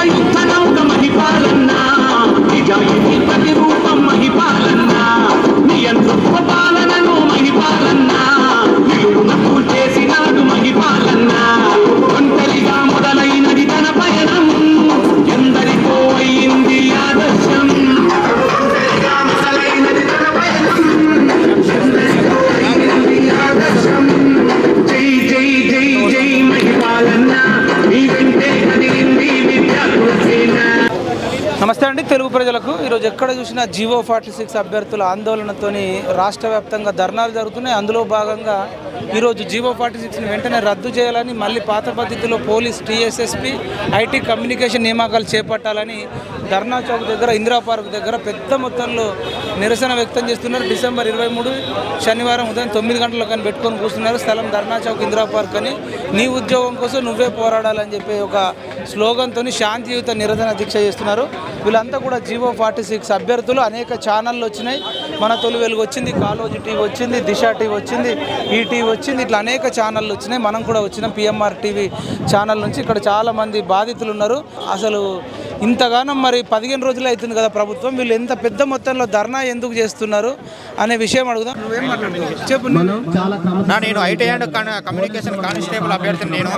ఉపయుక్తనౌక మహిపాలన్న నిజాయితీ ప్రతిరూపం నమస్తే అండి తెలుగు ప్రజలకు. ఈరోజు ఎక్కడ చూసినా జీవో ఫార్టీ సిక్స్ అభ్యర్థుల ఆందోళనతోని రాష్ట్ర వ్యాప్తంగా ధర్నాలు జరుగుతున్నాయి. అందులో భాగంగా ఈరోజు జీవో ఫార్టీ సిక్స్ని వెంటనే రద్దు చేయాలని మళ్ళీ పాత పద్ధతిలో పోలీస్ టీఎస్ఎస్పి ఐటీ కమ్యూనికేషన్ నియామకాలు చేపట్టాలని ధర్నా చౌక్ దగ్గర ఇందిరా పార్క్ దగ్గర పెద్ద మొత్తంలో నిరసన వ్యక్తం చేస్తున్నారు. డిసెంబర్ ఇరవై మూడు శనివారం ఉదయం తొమ్మిది గంటలకు కానీ పెట్టుకొని కూర్చున్నారు. స్థలం ధర్నా చౌక్ ఇందిరా పార్క్ అని. నీ ఉద్యోగం కోసం నువ్వే పోరాడాలని చెప్పి ఒక స్లోగన్తో శాంతియుత నిరసన దీక్ష చేస్తున్నారు. వీళ్ళంతా కూడా జీవో ఫార్టీ సిక్స్ అభ్యర్థులు. అనేక ఛానళ్ళు వచ్చినాయి. మన తొలి వెలుగు వచ్చింది కాలోజీ టీవీ వచ్చింది దిశ టీవీ వచ్చింది ఈ టీవీ వచ్చింది. ఇట్లా అనేక ఛానళ్ళు వచ్చినాయి. మనం కూడా వచ్చినాం. పిఎంఆర్ టీవీ ఛానల్ నుంచి. ఇక్కడ చాలామంది బాధితులు ఉన్నారు. అసలు ఇంతగానో మరి పదిహేను రోజులు అవుతుంది కదా ప్రభుత్వం. వీళ్ళు ఎంత పెద్ద మొత్తంలో ధర్నా ఎందుకు చేస్తున్నారు అనే విషయం అడుగుదాం. నువ్వేం మాట్లాడుతున్నావు? చెప్పు. నేను IT and con- communication constable అభ్యర్థిని నేను.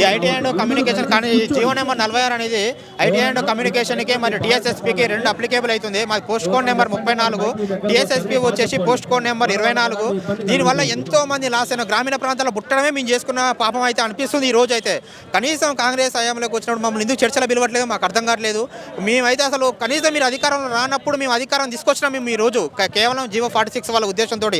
ఈ ఐటీ అండ్ కమ్యూనికేషన్ కానీ జీవో నెంబర్ నలభై ఆరు అనేది ఐటీ అండ్ కమ్యూనికేషన్కి మరియు డిఎస్ఎస్పికి రెండు అప్లికేబుల్ అవుతుంది. మాది పోస్ట్ కోడ్ నెంబర్ ముప్పై నాలుగు. డిఎస్ఎస్పి వచ్చేసి పోస్ట్ కోడ్ నెంబర్ ఇరవై నాలుగు. దీనివల్ల ఎంతో మంది లాస్ అయిన గ్రామీణ ప్రాంతాల్లో పుట్టడమే మేము చేసుకున్న పాపం అయితే అనిపిస్తుంది ఈ రోజు అయితే కనీసం కాంగ్రెస్ హయాంలోకి వచ్చినప్పుడు మమ్మల్ని ఎందుకు చర్చలు పిలవట్లేదు? మాకు అర్థం కావట్లేదు. మేమైతే అసలు కనీసం మీరు అధికారంలో రానప్పుడు మేము అధికారం తీసుకొచ్చినాం మేము ఈ రోజు కేవలం జీవో ఫార్టీ సిక్స్ వాళ్ళ ఉద్దేశంతో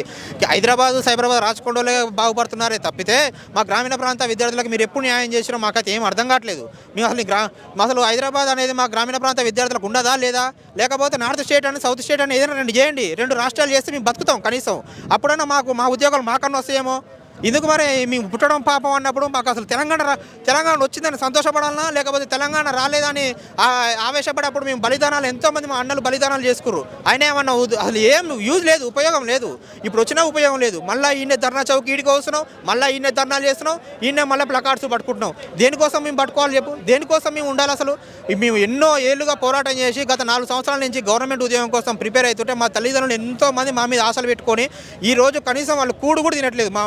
హైదరాబాద్ సైబరాబాద్ రాచకొండలే బాగుపడుతున్నారే తప్పితే మా గ్రామీణ ప్రాంత విద్యార్థులకు మీరు ఎప్పుడు న్యాయం చేసినా మాకైతే ఏం అర్థం కావట్లేదు. మేము అసలు గ్రా అసలు హైదరాబాద్ అనేది మా గ్రామీణ ప్రాంత విద్యార్థులకు ఉండదా లేదా? లేకపోతే నార్త్ స్టేట్ అని సౌత్ స్టేట్ అని ఏదైనా రెండు చేయండి. రెండు రాష్ట్రాలు చేస్తే మేము బతుకుతాం కనీసం. అప్పుడన్నా మాకు మా ఉద్యోగాలు మాకన్నా వస్తాయేమో? ఎందుకు మరి మేము పుట్టడం పాపం అన్నప్పుడు మాకు అసలు తెలంగాణ తెలంగాణ వచ్చిందని సంతోషపడాలనా? లేకపోతే తెలంగాణ రాలేదని ఆ- ఆవేశపడేప్పుడు మేము బలిదానాలు ఎంతోమంది మా అన్నలు బలిదానాలు చేసుకురు ఆయన ఏమన్నా అసలు ఏం యూజ్ లేదు ఉపయోగం లేదు. ఇప్పుడు వచ్చినా ఉపయోగం లేదు. మళ్ళీ ఈయన ధర్నా చౌక్ ఈడికి వస్తున్నాం మళ్ళీ ఈయన ధర్నాలు చేస్తున్నాం ఈయన మళ్ళీ ప్లకార్డ్స్ పట్టుకుంటున్నాం. దేనికోసం మేము పట్టుకోవాలి చెప్పు? దేనికోసం మేము ఉండాలి అసలు? మేము ఎన్నో ఏళ్ళుగా పోరాటం చేసి గత నాలుగు సంవత్సరాల నుంచి గవర్నమెంట్ ఉద్యోగం కోసం ప్రిపేర్ అవుతుంటే మా తల్లిదండ్రులు ఎంతోమంది మా మీద ఆశలు పెట్టుకొని ఈరోజు కనీసం వాళ్ళు కూడు కూడా తినట్లేదు. మా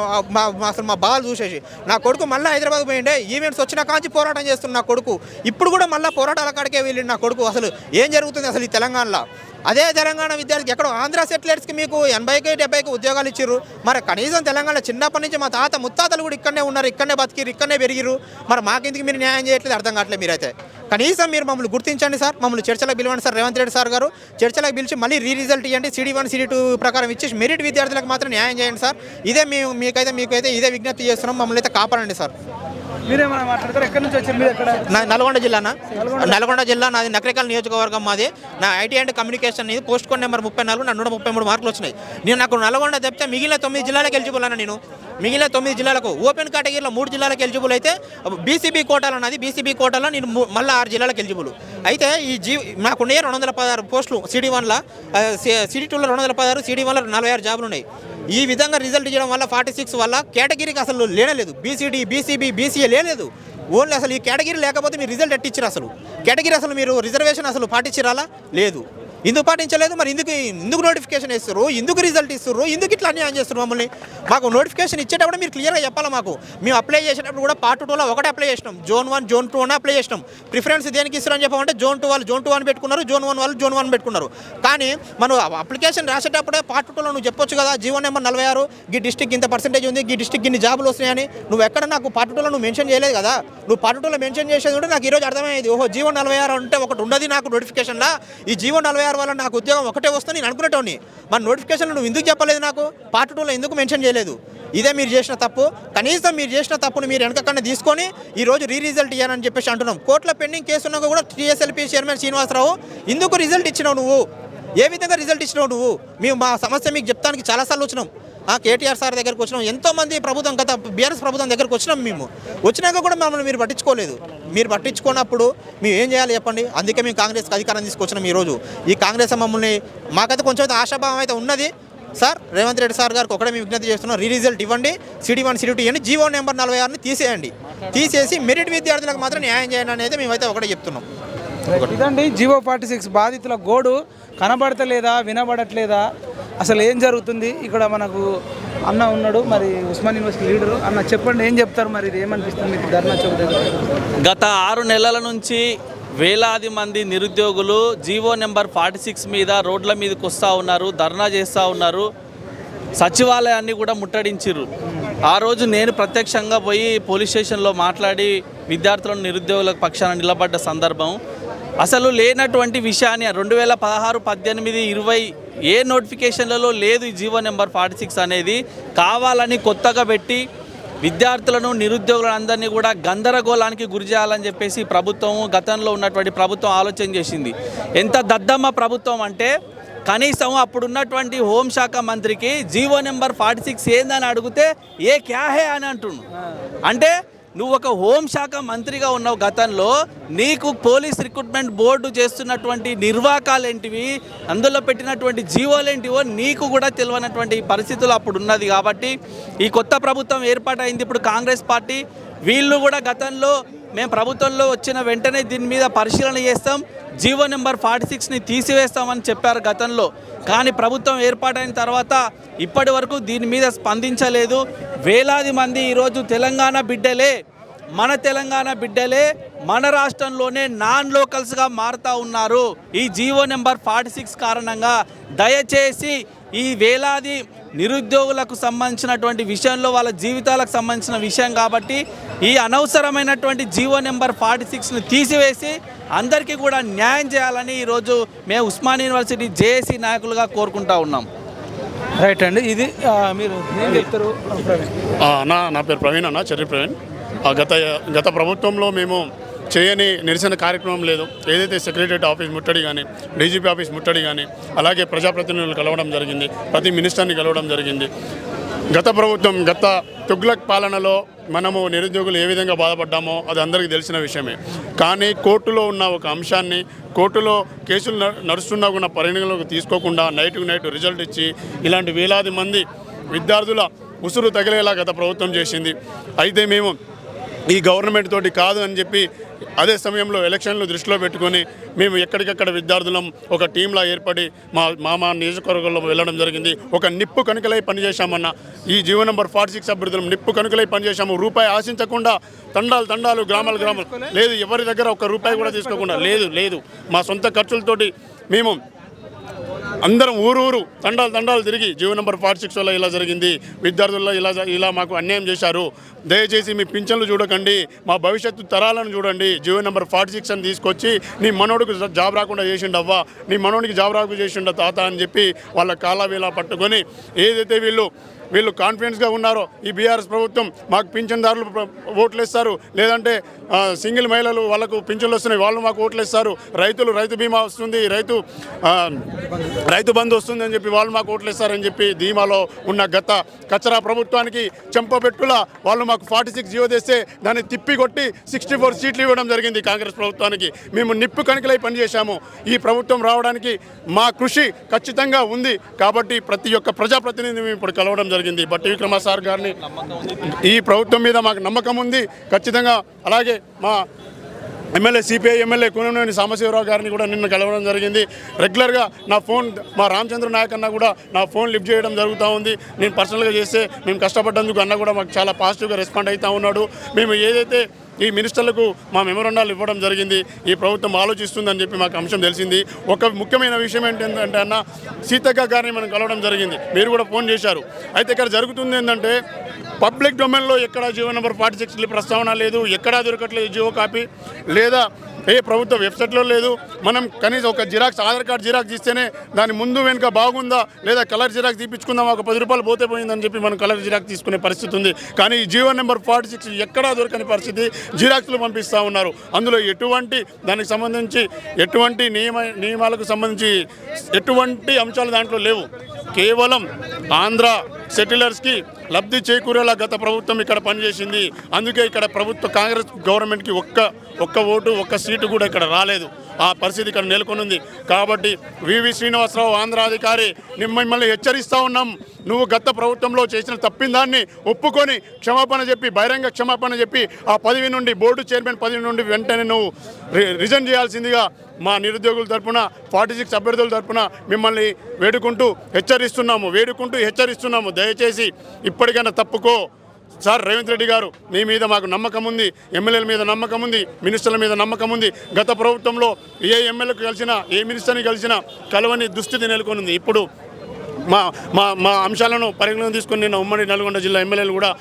మా అసలు మా బాల్ చూసేసి. నా కొడుకు మళ్ళీ హైదరాబాద్ పోయిండే ఈవెంట్స్ వచ్చిన కాంచి పోరాటం చేస్తున్న నా కొడుకు. ఇప్పుడు కూడా మళ్ళీ పోరాటాల కాడికే వెళ్ళిండు నా కొడుకు. అసలు ఏం జరుగుతుంది అసలు ఈ తెలంగాణలో? అదే తెలంగాణ విద్యార్థికి ఎక్కడో ఆంధ్ర సెటిలర్స్కి మీకు ఎనభైకి డెబ్బైకి ఉద్యోగాలు ఇచ్చారు మరి కనీసం తెలంగాణ చిన్నప్పటి నుంచి మా తాత ముత్తాతలు కూడా ఇక్కడనే ఉన్నారు ఇక్కడనే బతికిరు ఇక్కడనే పెరిగిరు మరి మాకెందుకు మీరు న్యాయం చేయట్లేదు? అర్థం కావట్లేదు మీరైతే. కనీసం మీరు మమ్మల్ని గుర్తించండి సార్ మమ్మల్ని చర్చలకు పిలవండి సార్. రేవంత్ రెడ్డి సార్ గారు చర్చలకు పిలిచి మళ్ళీ రీ రిజల్ట్ ఇవ్వండి. సిడి వన్ సిడి టూ ప్రకారం ఇచ్చేసి మెరిట్ విద్యార్థులకు మాత్రం న్యాయం చేయండి సార్. ఇదే మేము మీకైతే మీకైతే ఇదే విజ్ఞప్తి చేస్తున్నాం. మమ్మల్ని అయితే కాపాడండి సార్. నల్గొండ జిల్లానా? నల్గొండ. జిల్లా నాది నకరికల్ నియోజకవర్గం మాది. నా ఐటీ అండ్ కమ్యూనికేషన్ ఇది పోస్ట్ కోడ్ నెంబర్ ముప్పై నాలుగు నా నూట ముప్పై మూడు మార్కులు వచ్చినాయి. నేను నాకు నల్గొండ తప్పితే మిగిలిన తొమ్మిది జిల్లాలకు అన్న నేను. మిగిలిన తొమ్మిది జిల్లాలకు ఓపెన్ కేటగిరీలో మూడు జిల్లాలకు ఎలిజిబుల్ అయితే బీసీబీ కోటాలు అన్నది బీసీబీ కోటాలో నేను మళ్ళీ ఆరు జిల్లాలకు ఎలిజిబుల్. అయితే ఈ జీ నాకు ఉన్నాయి రెండు వందల పదహారు పోస్టులు సిడీ వన్లో సిడీ టూలో రెండు వందల పదహారు సిడీ వన్లో నలభై ఆరు జాబులు ఉన్నాయి. ఈ విధంగా రిజల్ట్ ఇవ్వడం వల్ల ఫార్టీ సిక్స్ వల్ల కేటగిరీకి అసలు లేనలేదు బీసీడీ బీసీబీ బీసీఏ లేనలేదు ఓన్లీ అసలు ఈ కేటగిరీ లేకపోతే మీరు రిజల్ట్ ఎట్టిచ్చారు అసలు? కేటగిరీ అసలు మీరు రిజర్వేషన్ అసలు పాటించారా లేదు. ఎందుకు పాటించలేదు? మరి ఎందుకు ఎందుకు నోటిఫికేషన్ ఇస్తారు ఎందుకు రిజల్ట్ ఇస్తారు ఎందుకు ఇట్లా అన్యాయం చేస్తారు మమ్మల్ని? మాకు నోటిఫికేషన్ ఇచ్చేటప్పుడు మీరు క్లియర్గా చెప్పాలి మాకు? మేము అప్లై చేసేటప్పుడు కూడా పార్ట్ టూలో ఒకటే అప్లై చేసినాం. జోన్ వన్ జోన్ టూ అని అప్లై చేసినాం. ప్రిఫరెన్స్ దేనికి ఇస్తారని చెప్పమంటే జోన్ టూ వాళ్ళు జోన్ టూ అని పెట్టుకున్నారు జోన్ వన్ వాళ్ళు జోన్ వన్ పెట్టుకున్నారు. కానీ మనం అప్లికేషన్ రాసేటప్పుడే పార్ట్ టూలో నువ్వు చెప్పొచ్చు కదా జీవో నెంబర్ నలభై ఆరు ఈ డిస్టిక్ ఇంత పర్సెంటేజ్ ఉంది ఈ డిస్టిక్ ఇన్ని జాబులు వస్తున్నాయని. నువ్వు ఎక్కడ నాకు పార్ట్ టూలో నువ్వు మెన్షన్ చేయలేదు కదా? నువ్వు పార్ట్ టూలో మెన్షన్ చేసేది ఉంటే నాకు ఈరోజు అర్థమైంది. ఓహో జీవో నలభై ఆరు అంటే ఒకటి ఉన్నది నాకు నోటిఫికేషన్లా ఈ జీవో నలభై ఆరు వల్ల నాకు ఉద్యోగం ఒకటే వస్తుంది నేను అనుకునేటోని మన నోటిఫికేషన్లో నువ్వు ఎందుకు చెప్పలేదు నాకు? పార్ట్ టూలో ఎందుకు మెన్షన్ చేయలేదు? ఇదే మీరు చేసిన తప్పు. కనీసం మీరు చేసిన తప్పును మీరు వెనకకుండా తీసుకొని ఈ రోజు రీ రిజల్ట్ ఇవ్వాలని చెప్పేసి అంటున్నాం. కోర్టులో పెండింగ్ కేసు ఉన్నా కూడా టీఎస్ఎల్పీ చైర్మన్ శ్రీనివాసరావు ఎందుకు రిజల్ట్ ఇచ్చినావు నువ్వు? ఏ విధంగా రిజల్ట్ ఇచ్చినావు నువ్వు? మేము మా సమస్య మీకు చెప్తానికి చాలాసార్లు వచ్చినాం. కేటీఆర్ సార్ దగ్గరకు వచ్చినాం. ఎంతోమంది ప్రభుత్వం గత బీఆర్ఎస్ ప్రభుత్వం దగ్గరకు వచ్చినాం మేము. వచ్చినాక కూడా మమ్మల్ని మీరు పట్టించుకోలేదు. మీరు పట్టించుకున్నప్పుడు మేము ఏం చేయాలి చెప్పండి? అందుకే మేము కాంగ్రెస్కి అధికారం తీసుకొచ్చినాం ఈరోజు. ఈ కాంగ్రెస్ మమ్మల్ని మాకైతే కొంచెం అయితే ఆశాభావం అయితే ఉన్నది. సార్ రేవంత్ రెడ్డి సార్ గారికి ఒకటే మేము విజ్ఞప్తి చేస్తున్నాం. రీ రిజల్ట్ ఇవ్వండి సిటీ వన్ సిటీ టూ ఇవ్వండి జీవో నెంబర్ నలభై ఆరుని తీసేయండి. తీసేసి మెరిట్ విద్యార్థులకు మాత్రం న్యాయం చేయండి అనేది మేమైతే ఒకటే చెప్తున్నాం. ఇదండి జీవో ఫార్టీ సిక్స్ బాధితుల గోడు. కనబడతలేదా? వినబడట్లేదా? అసలు ఏం జరుగుతుంది? ఇక్కడ మనకు అన్న ఉన్నాడు మరి ఉస్మాన్ యూనివర్సిటీ లీడరు. అన్న చెప్పండి ఏం చెప్తారు మరి? ఇది ఏమనిపిస్తుంది మీకు ధర్నా చౌక్ దగ్గర? గత ఆరు నెలల నుంచి వేలాది మంది నిరుద్యోగులు జీవో నెంబర్ ఫార్టీ సిక్స్ మీద రోడ్ల మీదకి వస్తూ ఉన్నారు ధర్నా చేస్తూ ఉన్నారు. సచివాలయాన్ని కూడా ముట్టడించారు ఆ రోజు నేను ప్రత్యక్షంగా పోయి పోలీస్ స్టేషన్లో మాట్లాడి విద్యార్థులను నిరుద్యోగుల పక్షాన నిలబడ్డ సందర్భం. అసలు లేనటువంటి విషయాన్ని రెండు వేల పదహారు పద్దెనిమిది ఇరవై ఏ నోటిఫికేషన్లలో లేదు ఈ జీవో నెంబర్ ఫార్టీ సిక్స్ అనేది. కావాలని కొత్తగా పెట్టి విద్యార్థులను నిరుద్యోగులను అందరినీ కూడా గందరగోళానికి గురి చేయాలని చెప్పేసి ప్రభుత్వం గతంలో ఉన్నటువంటి ప్రభుత్వం ఆలోచన చేసింది. ఎంత దద్దమ్మ ప్రభుత్వం అంటే కనీసం అప్పుడున్నటువంటి హోంశాఖ మంత్రికి జీవో నెంబర్ ఫార్టీ సిక్స్ ఏందని అడిగితే ఏ క్యాహే అని అంటుండు అంటే నువ్వు ఒక హోంశాఖ మంత్రిగా ఉన్నావు గతంలో నీకు పోలీస్ రిక్రూట్మెంట్ బోర్డు చేస్తున్నటువంటి నిర్వాకాలేంటివి అందులో పెట్టినటువంటి జీవోలేంటివో నీకు కూడా తెలియనటువంటి పరిస్థితులు అప్పుడు ఉన్నది కాబట్టి ఈ కొత్త ప్రభుత్వం ఏర్పాటైంది. ఇప్పుడు కాంగ్రెస్ పార్టీ వీళ్ళు కూడా గతంలో మేము ప్రభుత్వంలో వచ్చిన వెంటనే దీని మీద పరిశీలన చేస్తాం. జీవో నెంబర్ ఫార్టీ సిక్స్ని తీసివేస్తామని చెప్పారు గతంలో. కానీ ప్రభుత్వం ఏర్పాటైన తర్వాత ఇప్పటి వరకు దీని మీద స్పందించలేదు. వేలాది మంది ఈరోజు తెలంగాణ బిడ్డలే మన తెలంగాణ బిడ్డలే మన రాష్ట్రంలోనే నాన్ లోకల్స్గా మారుతూ ఉన్నారు. ఈ జీవో నెంబర్ ఫార్టీ సిక్స్ కారణంగా దయచేసి ఈ వేలాది నిరుద్యోగులకు సంబంధించినటువంటి విషయంలో వాళ్ళ జీవితాలకు సంబంధించిన విషయం కాబట్టి ఈ అనవసరమైనటువంటి జీవో నెంబర్ ఫార్టీ సిక్స్ను తీసివేసి అందరికీ కూడా న్యాయం చేయాలని ఈరోజు మేము ఉస్మాన్ యూనివర్సిటీ జేఏసీ నాయకులుగా కోరుకుంటా ఉన్నాం. రైట్ అండి ఇది మీరు ఏం చెప్తారు ప్రవీణ్? ఆ, అన్న నా పేరు ప్రవీణ్ అన్న చెర్రి ప్రవీణ్. ఆ, గత గత ప్రభుత్వంలో మేము చేయని నిరసన కార్యక్రమం లేదు. ఏదైతే సెక్రటరియట్ ఆఫీస్ ముట్టడి కానీ డీజీపీ ఆఫీస్ ముట్టడి కానీ అలాగే ప్రజాప్రతినిధులు కలవడం జరిగింది ప్రతి మినిస్టర్ని కలవడం జరిగింది. గత ప్రభుత్వం గత తుగ్లక్ పాలనలో మనము నిరుద్యోగులు ఏ విధంగా బాధపడ్డామో అది అందరికీ తెలిసిన విషయమే. కానీ కోర్టులో ఉన్న ఒక అంశాన్ని కోర్టులో కేసులు నడుస్తున్నా కూడా పరిగణలోకి తీసుకోకుండా నైట్కు నైట్ రిజల్ట్ ఇచ్చి ఇలాంటి వేలాది మంది విద్యార్థుల ఉసురు తగిలేలా గత ప్రభుత్వం చేసింది. అయితే మేము ఈ గవర్నమెంట్ తోటి కాదు అని చెప్పి అదే సమయంలో ఎలక్షన్లు దృష్టిలో పెట్టుకొని మేము ఎక్కడికక్కడ విద్యార్థులం ఒక టీంలా ఏర్పడి మా మా మా నియోజకవర్గంలో వెళ్ళడం జరిగింది. ఒక నిప్పు కనుకలై పనిచేశామన్న ఈ జీవో నెంబర్ ఫార్టీ సిక్స్ అభ్యర్థులం నిప్పు కనుకలై పనిచేశాము. రూపాయి ఆశించకుండా తండాలు తండాలు గ్రామాలు గ్రామాలు. లేదు ఎవరి దగ్గర ఒక రూపాయి కూడా తీసుకోకుండా లేదు లేదు. మా సొంత ఖర్చులతోటి మేము అందరం ఊరు ఊరు తండాలు తండాలు తిరిగి జీవో నెంబర్ ఫార్టీ సిక్స్ వల్ల ఇలా జరిగింది. విద్యార్థుల్లో ఇలా ఇలా మాకు అన్యాయం చేశారు. దయచేసి మీ పింఛన్లు చూడకండి. మా భవిష్యత్తు తరాలను చూడండి. జీవో నెంబర్ ఫార్టీ సిక్స్ అని తీసుకొచ్చి నీ మనోడికి జాబ్ రాకుండా చేసిండవ్వా నీ మనోడికి జాబ్ రాకుండా చేసిండు తాత అని చెప్పి వాళ్ళ కాలా వీలా పట్టుకొని ఏదైతే వీళ్ళు వీళ్ళు కాన్ఫిడెన్స్గా ఉన్నారో ఈ బీఆర్ఎస్ ప్రభుత్వం మాకు పింఛన్దారులు ఓట్లు ఇస్తారు లేదంటే సింగిల్ మహిళలు వాళ్ళకు పింఛన్లు వస్తున్నాయి వాళ్ళు మాకు ఓట్లు ఇస్తారు రైతులు రైతు బీమా వస్తుంది రైతు రైతు బంధు వస్తుంది అని చెప్పి వాళ్ళు మాకు ఓట్లు ఇస్తారని చెప్పి ధీమాలో ఉన్న గత కచరా ప్రభుత్వానికి చెంపబెట్టుల వాళ్ళు మాకు ఫార్టీ సిక్స్ జీవో తెస్తే దాన్ని తిప్పికొట్టి సిక్స్టీ ఫోర్ సీట్లు ఇవ్వడం జరిగింది కాంగ్రెస్ ప్రభుత్వానికి. మేము నిప్పు కణికలై పనిచేశాము. ఈ ప్రభుత్వం రావడానికి మా కృషి ఖచ్చితంగా ఉంది. కాబట్టి ప్రతి ఒక్క ప్రజాప్రతినిధి మేము ఇప్పుడు కలవడం జరిగింది. జరిగింది. బట్టి విక్రమ సార్ గారిని ఈ ప్రభుత్వం మీద మాకు నమ్మకం ఉంది. ఖచ్చితంగా అలాగే మా MLA CPI MLA Kunaneni Sambasivarao గారిని కూడా నిన్న కలవడం జరిగింది. రెగ్యులర్గా నా ఫోన్ మా రామచంద్ర నాయక్ అన్న కూడా నా ఫోన్ లిఫ్ట్ చేయడం జరుగుతూ ఉంది. నేను పర్సనల్గా చేస్తే మేము కష్టపడ్డందుకు అన్న కూడా మాకు చాలా పాజిటివ్గా రెస్పాండ్ అవుతూ ఉన్నాడు. మేము ఏదైతే ఈ మినిస్టర్లకు మా మెమోరండాలు ఇవ్వడం జరిగింది. ఈ ప్రభుత్వం ఆలోచిస్తుందని చెప్పి మాకు అంశం తెలిసింది. ఒక ముఖ్యమైన విషయం ఏంటంటే అన్న సీతక్క గారిని మనం కలవడం జరిగింది. మీరు కూడా ఫోన్ చేశారు. అయితే ఇక్కడ జరుగుతుంది ఏంటంటే పబ్లిక్ డొమైన్లో ఎక్కడ జియో నెంబర్ ఫార్టీ సిక్స్ ప్రస్తావన లేదు. ఎక్కడా దొరకట్లేదు జియో కాపీ. లేదా ఏ ప్రభుత్వ వెబ్సైట్లో లేదు. మనం కనీసం ఒక జిరాక్స్ ఆధార్ కార్డ్ జిరాక్స్ ఇస్తేనే దాని ముందు వెనుక బాగుందా? లేదా కలర్ జిరాక్స్ తీపించుకుందాం ఒక పది రూపాయలు పోతే పోయిందని చెప్పి మనం కలర్ జిరాక్స్ తీసుకునే పరిస్థితి ఉంది. కానీ ఈ జియో నెంబర్ ఫార్టీ సిక్స్ ఎక్కడా దొరకని పరిస్థితి జిరాక్స్లు పంపిస్తూ ఉన్నారు. అందులో ఎటువంటి దానికి సంబంధించి ఎటువంటి నియమ నియమాలకు సంబంధించి ఎటువంటి అంశాలు దాంట్లో లేవు. కేవలం ఆంధ్ర సెటిలర్స్కి లబ్ధి చేకూరేలా గత ప్రభుత్వం ఇక్కడ పనిచేసింది. అందుకే ఇక్కడ ప్రభుత్వ కాంగ్రెస్ గవర్నమెంట్కి ఒక్క ఒక్క ఓటు ఒక్క సీటు కూడా ఇక్కడ రాలేదు. ఆ పరిస్థితి ఇక్కడ నెలకొనుంది. కాబట్టి వివి శ్రీనివాసరావు ఆంధ్రాధికారి మిమ్మల్ని హెచ్చరిస్తూ ఉన్నాం. నువ్వు గత ప్రభుత్వంలో చేసిన తప్పిన దాన్ని ఒప్పుకొని క్షమాపణ చెప్పి బహిరంగ క్షమాపణ చెప్పి ఆ పదవి నుండి బోర్డు చైర్మన్ పదవి నుండి వెంటనే నువ్వు రి- రిజైన్ చేయాల్సిందిగా మా నిరుద్యోగుల తరపున ఫార్టీ సిక్స్ అభ్యర్థుల తరపున మిమ్మల్ని వేడుకుంటూ హెచ్చరిస్తున్నాము. వేడుకుంటూ హెచ్చరిస్తున్నాము. దయచేసి ఇప్పటికైనా తప్పుకో. సార్ రేవంత్ రెడ్డి గారు మీ మీద మాకు నమ్మకం ఉంది. ఎమ్మెల్యేల మీద నమ్మకం ఉంది. మినిస్టర్ల మీద నమ్మకం ఉంది. గత ప్రభుత్వంలో ఏ ఎమ్మెల్యేకు కలిసినా ఏ మినిస్టర్ని కలిసినా కలవని దుస్థితి నెలకొనింది. ఇప్పుడు మా మా మా అంశాలను పరిగణన తీసుకుని నిన్న ఉమ్మడి నల్గొండ జిల్లా ఎమ్మెల్యేలు కూడా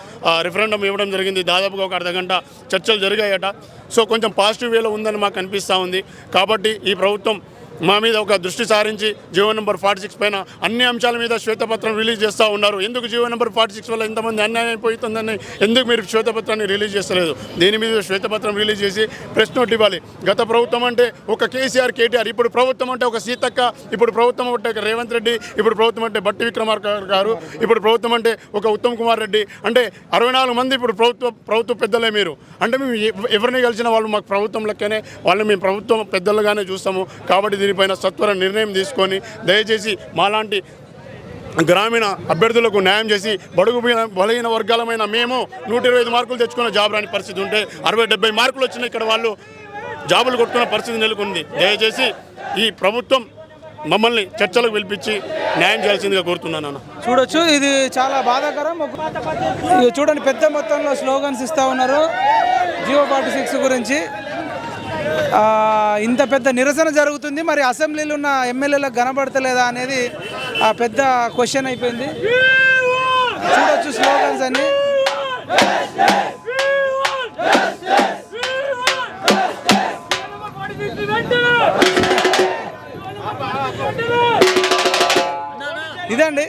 రిఫరెండం ఇవ్వడం జరిగింది. దాదాపుగా ఒక అర్ధ గంట చర్చలు జరిగాయట. సో కొంచెం పాజిటివ్ వేలో ఉందని మాకు అనిపిస్తూ ఉంది. కాబట్టి ఈ ప్రభుత్వం మా మీద ఒక దృష్టి సారించి జీవో నెంబర్ ఫార్టీ సిక్స్ పైన అన్ని అంశాల మీద శ్వేతపత్రం రిలీజ్ చేస్తూ ఉన్నారు. ఎందుకు జీవో నెంబర్ ఫార్టీ సిక్స్ వల్ల ఎంతమంది అన్యాయం అయిపోతుందని ఎందుకు మీరు శ్వేతపత్రాన్ని రిలీజ్ చేస్తలేదు? దీని మీద శ్వేతపత్రం రిలీజ్ చేసి ప్రెస్ నోట్ ఇవ్వాలి. గత ప్రభుత్వం అంటే ఒక కేసీఆర్ కేటీఆర్ ఇప్పుడు ప్రభుత్వం అంటే ఒక సీతక్క ఇప్పుడు ప్రభుత్వం అంటే ఒక రేవంత్ రెడ్డి ఇప్పుడు ప్రభుత్వం అంటే బట్టి విక్రమార్క గారు ఇప్పుడు ప్రభుత్వం అంటే ఒక ఉత్తమ్ కుమార్ రెడ్డి. అంటే అరవై నాలుగు మంది ఇప్పుడు ప్రభుత్వ ప్రభుత్వ పెద్దలే మీరు. అంటే మేము ఎవరిని కలిసిన వాళ్ళు మాకు ప్రభుత్వం లెక్కనే వాళ్ళని మేము ప్రభుత్వం పెద్దలుగానే చూస్తాము. కాబట్టి దీనిపైన సత్వర నిర్ణయం తీసుకొని దయచేసి మాలాంటి గ్రామీణ అభ్యర్థులకు న్యాయం చేసి బడుగు బలహీన- వర్గాలమైన మేము నూట ఇరవై ఐదు మార్కులు తెచ్చుకున్న జాబ్ రాని పరిస్థితి ఉంటే అరవై డెబ్బై మార్కులు వచ్చిన ఇక్కడ వాళ్ళు జాబులు కొట్టుకున్న పరిస్థితి నెలకొంది. దయచేసి ఈ ప్రభుత్వం మమ్మల్ని చర్చలకు పిలిపించి న్యాయం చేయాల్సిందిగా కోరుతున్నాను అన్న చూడొచ్చు ఇది చాలా బాధాకరం. చూడండి పెద్ద మొత్తంలో స్లోగన్స్ ఇస్తూ ఉన్నారు. జియో ఫార్టీ సిక్స్ గురించి. ఇంత పెద్ద నిరసన జరుగుతుంది. మరి అసెంబ్లీలో ఉన్న ఎమ్మెల్యేలకు కనబడతలేదా అనేది ఆ పెద్ద క్వశ్చన్ అయిపోయింది. చూడొచ్చు స్లోగన్స్ అన్ని. ఇదండి.